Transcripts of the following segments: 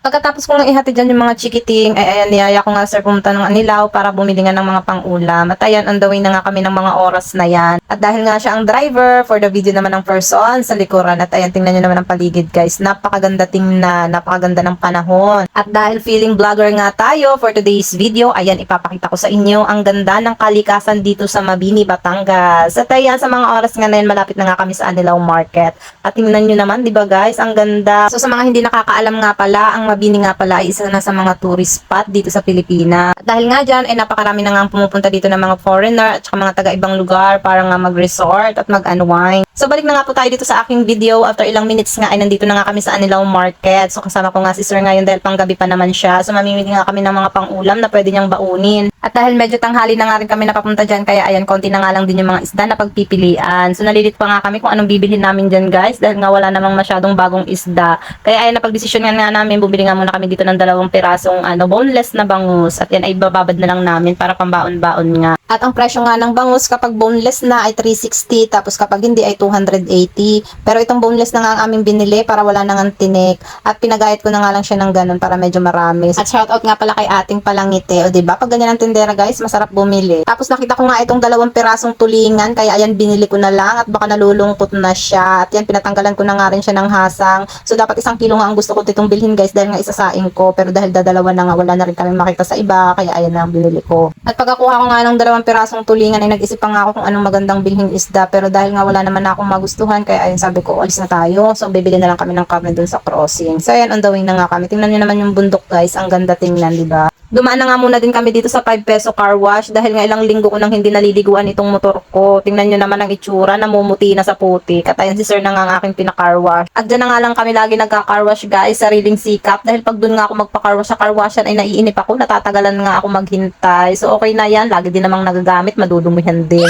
Pagkatapos ko lang ihatid dyan yung mga chikiting, ay ayan, niyaya ko nga sir pumunta ng Anilaw para bumili nga ng mga pang-ulam. At ayan, on the way na nga kami ng mga oras na yan. At dahil nga siya ang driver, for the video naman ng person sa likuran. At ayan, tingnan nyo naman ang paligid guys. Napakaganda tingnan, napakaganda ng panahon. At dahil feeling vlogger nga tayo for today's video, ayan, ipapakita ko sa inyo ang ganda ng kalikasan dito sa Mabini, Batangas. At ayan, sa mga oras nga na yan, malapit na nga kami sa Anilaw Market. At tingnan nyo naman, di ba guys, ang ganda. So sa mga hindi nakakaalam nga pala, ang Mabini nga pala ay isa na sa mga tourist spot dito sa Pilipinas. At dahil nga dyan, ay napakarami na nga pumupunta dito ng mga foreigner at mga taga-ibang lugar para nga mag-resort at mag-unwind. So balik na nga po tayo dito sa aking video. After ilang minutes nga ay nandito na nga kami sa Anilaw Market. So kasama ko nga si Sir ngayon dahil panggabi pa naman siya. So mamimili nga kami ng mga pang-ulam na pwede niyang baunin. At dahil medyo tanghali na nga rin kami napapunta dyan, kaya ayan, konti na nga lang din yung mga isda na pagpipilian. So nalilit pa nga kami kung anong bibilhin namin dyan guys dahil nga wala namang masyadong bagong isda. Kaya ayan, napagdesisyon nga, nga namin, bumili nga muna kami dito ng dalawang pirasong ano, boneless na bangus. At yan ay bababad na lang namin para pambaon-baon nga. At ang presyo nga ng bangus kapag boneless na ay 360 tapos kapag hindi ay 280. Pero itong boneless na nga ang aming binili para wala nang tinik. At pinagayat ko na nga lang siya ng ganun para medyo marami. At shoutout nga pala kay ating palangite. O diba? Pag ganyan ang tindera guys, masarap bumili. Tapos nakita ko nga itong dalawang pirasong tulingan kaya ayan binili ko na lang at baka nalulungkot na siya. At yan pinatanggalan ko na nga rin siya ng hasang. So dapat isang kilo nga ang gusto ko ditong bilhin guys dahil nga isasaing ko. Pero dahil dadalawa na nga wala na rin kami makita sa iba kaya ayan na ang binili ko. At pagkakuha ko nga ng dalawang pirasong tulingan ay nag-isip pa nga ako kung anong magandang bilhin isda. Pero dahil nga wala naman na akong magustuhan kaya ayun sabi ko alis na tayo. So bibili na lang kami ng karne dun sa crossing. So ayan on the way na nga kami. Tingnan nyo naman yung bundok guys. Ang ganda tingnan di ba? Dumaan na nga muna din kami dito sa 5 peso car wash dahil nga ilang linggo ko nang hindi naliliguan itong motor ko. Tingnan nyo naman ang itsura, namumuti na sa puti. Katayan si sir na nga ang aking pinaka-car wash. At dyan na nga lang kami lagi nagka-car wash guys, sariling sikap. Dahil pag dun nga ako magpa-car wash sa car washan ay naiinip ako, natatagalan nga ako maghintay. So okay na yan, lagi din namang nagagamit, madudumihan din.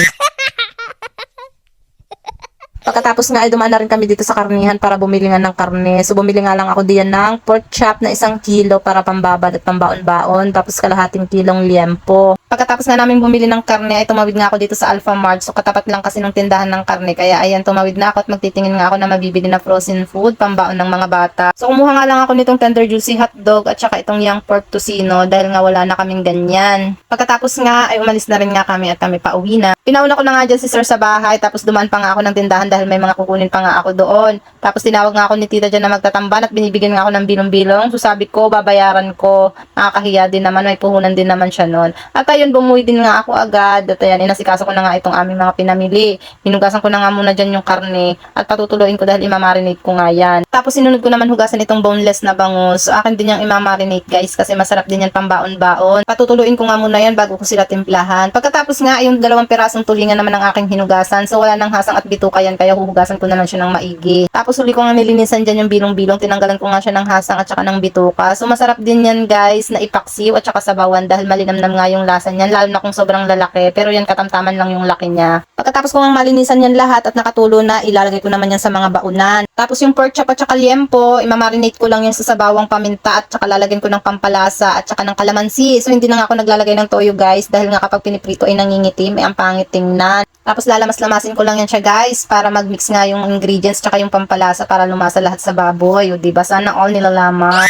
Pagkatapos nga ay dumaan na rin kami dito sa karnihan para bumili nga ng karne. So bumili nga lang ako diyan ng pork chop na isang kilo para pambabad at pambaon-baon. Tapos kalahating kilong liempo. Pagkatapos nga namin bumili ng karne ay tumawid nga ako dito sa Alpha Mart. So katapat lang kasi ng tindahan ng karne. Kaya ayan tumawid na ako at magtitingin nga ako na mabibili na frozen food pambaon ng mga bata. So kumuha nga lang ako nitong tender juicy hotdog at saka itong young pork tocino dahil nga wala na kaming ganyan. Pagkatapos nga ay umalis na rin nga kami at kami pa uwi na. Pinauna ko na nga dyan si sir sa bahay tapos dumaan pa nga ako ng tindahan dahil may mga kukunin pa nga ako doon. Tapos tinawag nga ako ni tita dyan na magtatamban at binibigyan nga ako ng bilong-bilong. So sabi ko, babayaran ko. Nakakahiya din naman, may puhunan din naman siya noon. At ayun, bumuwi din nga ako agad. At ayan, inasikaso ko na nga itong aming mga pinamili. Hinugasan ko na nga muna dyan yung karne at patutuloyin ko dahil imamarinate ko nga yan. Tapos sinunod ko naman hugasan itong boneless na bangus. So akin din yung imamarinate guys kasi masarap din yan pambaon-baon. Patutuloyin ko nga muna yan bago ko sila timplahan. Pagkatapos nga, yung dalawang pirasong tulingan naman ng aking hinugasan. So wala nang hasang at bituka yan kaya huhugasan ko naman siya ng maigi. Tapos huli ko nga nilinisan dyan yung bilong-bilong. Tinanggalan ko nga siya ng hasang at saka ng bituka. So masarap din yan guys na ipaksiw at saka sabawan dahil malinamnam nga yung lasa niyan lalo na kung sobrang lalaki. Pero yan katamtaman lang yung laki niya. Pagkatapos ko nga malinisan yan lahat at nakatulo na, ilalagay ko naman yan sa mga baunan. Tapos yung pork chop at saka liempo, imamarinate ko lang yan sa sabawang paminta at saka lalagyan ko ng pampalasa at saka ng kalamansi. So hindi na nga ako naglalagay ng toyo guys dahil nga kapag piniprito ay nangingitim, ay ang pangit tingnan. Tapos lalamas-lamasin ko lang yan siya guys para mag-mix nga yung ingredients tsaka yung pampalasa para lumasa lahat sa baboy. O diba? Sana all nilalaman.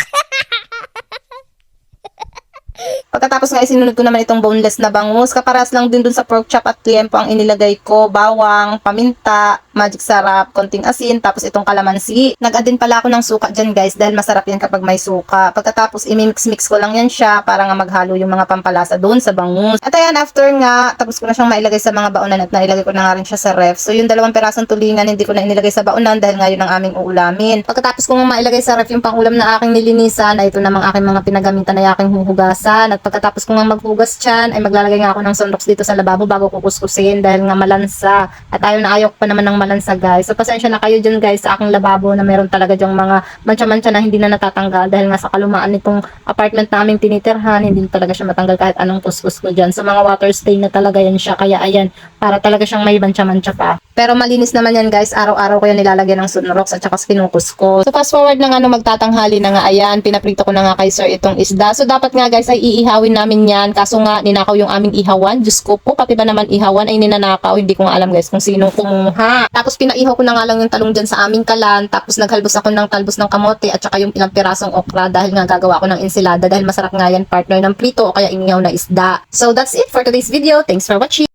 Pagkatapos nga isinunod ko naman itong boneless na bangus. Kaparas lang din dun sa pork chop at liempo ang inilagay ko. Bawang, paminta, magic sarap, konting asin, tapos itong kalamansi. Nag-add din pala ako ng suka dyan guys dahil masarap yan kapag may suka. Pagkatapos imimix-mix ko lang yan siya para nga maghalo yung mga pampalasa doon sa bangus. At ayan, after nga, tapos ko na siyang mailagay sa mga baonan at nailagay ko na nga rin siya sa ref. So yung dalawang perasong tulingan hindi ko na inilagay sa baonan dahil nga yun ang aming uulamin. Pagkatapos ko mailagay sa ref yung pangulam na aking nilinisan, ay ito namang aking mga pinagamitan na aking huhugasan. At pagkatapos ko nga maghugas dyan, ay maglalagay nga ako ng sunrox dito sa lababo bago ko kuskusin dahil nga malansa. At ayaw na ayaw pa naman ng malansa guys. So pasensya na kayo dyan guys sa aking lababo na meron talaga dyang mga mancha-mancha na hindi na natatanggal dahil nga sa kalumaan nitong apartment namin tinitirhan, hindi talaga siya matanggal kahit anong kuskus ko dyan. So mga water stain na talaga yan siya. Kaya ayan, para talaga siyang may mancha-mancha pa. Pero malinis naman yan guys, araw-araw ko yan nilalagyan ng sunrox at saka kinukus ko. So fast forward na nga nung magtatanghali na nga, ayan, pinaprito ko na nga kay sir itong isda. So dapat nga guys ay iihawin namin yan. Kaso nga, ninakaw yung aming ihawan. Diyos ko po, pati ba naman ihawan ay ninanakaw. Hindi ko nga alam guys kung sino kumuha. Tapos pinaihaw ko na nga lang yung talong dyan sa aming kalan. Tapos naghalbos ako ng talbos ng kamote at saka yung ilang pirasong okra dahil nga gagawa ko ng ensilada dahil masarap nga yan partner ng prito o kaya inihaw na isda. So that's it for today's video. Thanks for watching.